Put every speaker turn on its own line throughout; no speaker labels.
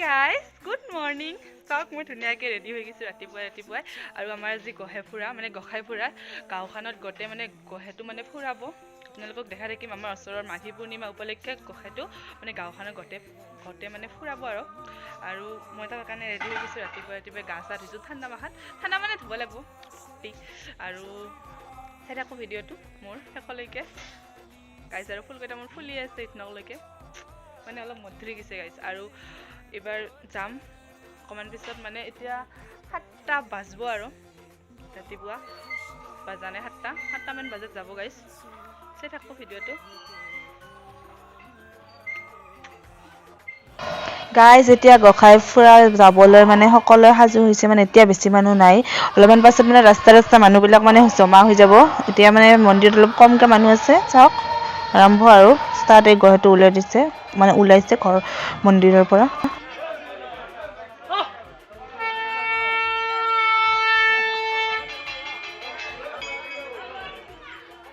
Guys good morning চাওক মই ধুনীয়াকৈ ৰেডি হৈ গৈছোঁ ৰাতিপুৱাই ৰাতিপুৱাই। আৰু আমাৰ যি গহে ফুৰা মানে গোসাঁই ফুৰা গাঁওখনত গোটেই মানে গহেটো মানে ফুৰাব। আপোনালোকক দেখা থাকিম আমাৰ ওচৰৰ মাঘী পূৰ্ণিমা উপলক্ষে গোসাঁইটো মানে গাঁওখনত গোটেই গোটেই মানে ফুৰাব আৰু। আৰু মই তাৰ কাৰণে ৰেডি হৈ গৈছোঁ ৰাতিপুৱাই ৰাতিপুৱাই গা চা ধুইছোঁ। ঠাণ্ডা মাহত ঠাণ্ডা মানে ধুব লাগিব। আৰু চাই থাকোঁ ভিডিঅ'টো মোৰ শেষলৈকে। গাইছ আৰু ফুলকেইটা মোৰ ফুলি আছে ইথনকলৈকে মানে অলপ মধুৰি গৈছে গাইছ আৰু এইবাৰ যাম। অকণমান পিছত মানে এতিয়া সাতটা বাজিব আৰু ৰাতিপুৱা। বাজা নাই সাতটা সাতটামান বজাত যাব গাইছ চাই থাকোঁ ভিডিঅ'টো।
গাইজ এতিয়া গোসাঁই ফুৰা যাবলৈ মানে সকলোৱে সাজু হৈছে মানে এতিয়া বেছি মানুহ নাই। অলপমান পাছত মানে ৰাস্তা ৰাস্তা মানুহবিলাক মানে জমা হৈ যাব। এতিয়া মানে মন্দিৰত অলপ কমকৈ মানুহ আছে চাওক। আৰম্ভ আৰু ষ্টাৰ্ট এই গহটো ওলাই দিছে মানে ওলাইছে ঘৰ মন্দিৰৰ পৰা।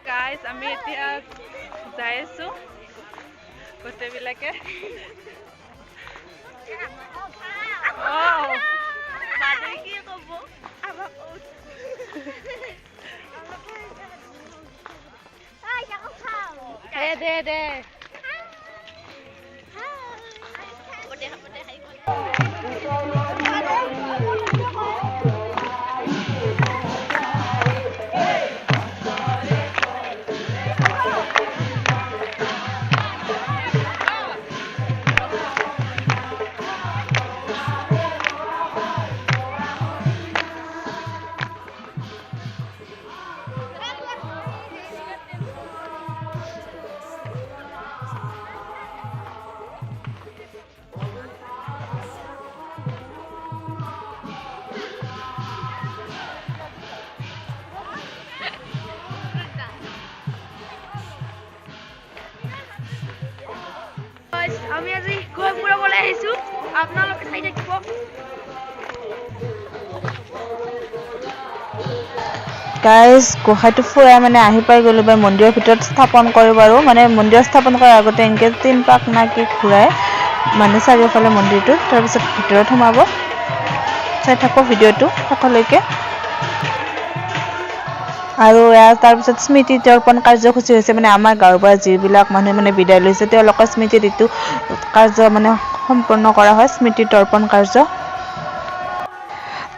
গাইজ আমি এতিয়া যাই আছোঁ গোটেইবিলাকে অঁ
দে দে আমি আজি গৈ ফুৰাবলৈ আহিছোঁ। আপোনালোকে চাই থাকিব।
গাইজ গোসাঁইটো ফুৰাই মানে আহি পাই গ'লোঁ বা মন্দিৰৰ ভিতৰত স্থাপন কৰিব আৰু মানে মন্দিৰত স্থাপন কৰাৰ আগতে এনেকৈ তিন পাক না কি ঘূৰাই। মানে চাৰিওফালে মন্দিৰটোত তাৰপিছত ভিতৰত সোমাব। চাই থাকোঁ ভিডিঅ'টো শেষলৈকে আৰু তাৰপিছত স্মৃতি তৰ্পণ কাৰ্যসূচী হৈছে মানে আমাৰ গাঁৱৰ পৰা যিবিলাক মানুহে মানে বিদায় লৈছে তেওঁলোকৰ স্মৃতিত এইটো কাৰ্য মানে সম্পূৰ্ণ কৰা হয় স্মৃতি তৰ্পণ কাৰ্য।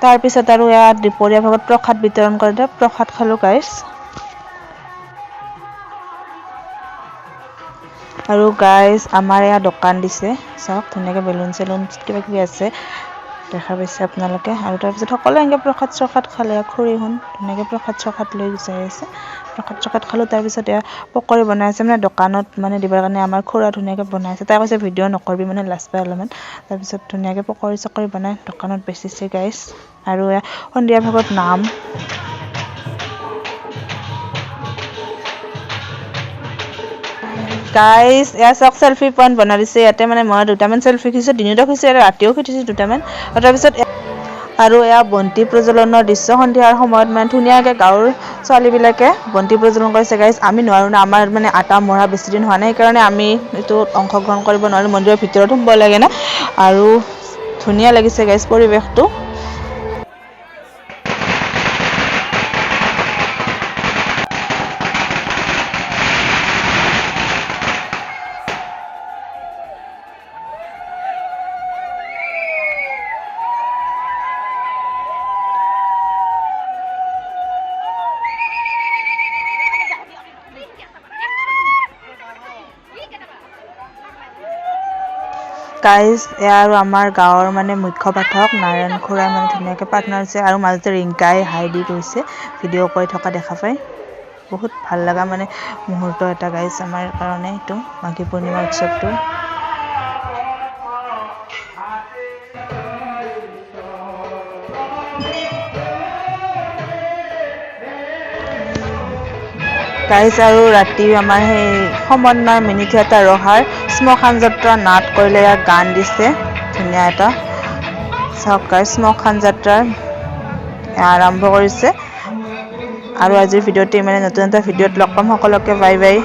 তাৰপিছত আৰু ইয়াত দুপৰীয়া ভাগত প্ৰসাদ বিতৰণ কৰিলে প্ৰসাদ খালোঁ গাইছ আৰু গাইজ আমাৰ এয়া দোকান দিছে চাওক ধুনীয়াকৈ বেলুন চেলুন কিবা কিবি আছে। দেখা পাইছে আপোনালোকে। আৰু তাৰপিছত সকলোৱে এনেকৈ প্ৰসাদ চসাদ খালে খুৰীহঁত ধুনীয়াকৈ প্ৰসাদ চসাদ লৈ গুচাই আছে। প্ৰসাদ চসাদ খালোঁ তাৰপিছত এয়া পকৰি বনাই আছে মানে দোকানত মানে দিবৰ কাৰণে আমাৰ খুৰা ধুনীয়াকৈ বনাই আছে। তাই কৈছে ভিডিঅ' নকৰিবি মানে লাজ পাই অলপমান। তাৰপিছত ধুনীয়াকৈ পকৰি চকৰি বনাই দোকানত বেচিছে গাইছ আৰু সন্ধিয়া ভাগত নাম। গাইজ এয়া চাওক চেল্ফি পইণ্ট বনাই দিছে ইয়াতে মানে মই দুটামান চেল্ফি খিচিছোঁ দিনতো খিচিছোঁ আৰু ৰাতিও খিচিছোঁ দুটামান। আৰু তাৰপিছত আৰু এয়া বন্তি প্ৰজ্বলনৰ দৃশ্য সন্ধিয়াৰ সময়ত মানে ধুনীয়াকৈ গাঁৱৰ ছোৱালীবিলাকে বন্তি প্ৰজ্বলন কৰিছে। গাইজ আমি নোৱাৰোঁ না আমাৰ মানে আটা মৰা বেছি দিন হোৱা নাই সেইকাৰণে আমি এইটো অংশগ্ৰহণ কৰিব নোৱাৰোঁ মন্দিৰৰ ভিতৰত সোমাব লাগে না। আৰু ধুনীয়া লাগিছে গাইজ পৰিৱেশটো। গাইজ এয়া আৰু আমাৰ গাঁৱৰ মানে মুখ্য পাঠক নাৰায়ণ খুৰাই মানে ধুনীয়াকৈ প্ৰাৰ্থনা হৈছে আৰু মাজতে ৰিংকাই হাই দি গৈছে ভিডিঅ' কৰি থকা দেখা পায় বহুত ভাল লগা মানে মুহূৰ্ত এটা গাইজ আমাৰ কাৰণে এইটো মাঘী পূৰ্ণিমা উৎসৱটো। গাইজ আৰু ৰাতি আমাৰ সেই সমন্বয় মিনি থিয়েটাৰ ৰহাৰ। শ্মশান যাত্ৰা নাট কৰিলে ইয়াত গান দিছে ধুনীয়া এটা। চাওক শ্মশান যাত্ৰাৰ আৰম্ভ কৰিছে। আৰু আজিৰ ভিডিঅ'টো ইমানে নতুন এটা ভিডিঅ'ত লগ পাম। সকলোকে বাই বাই।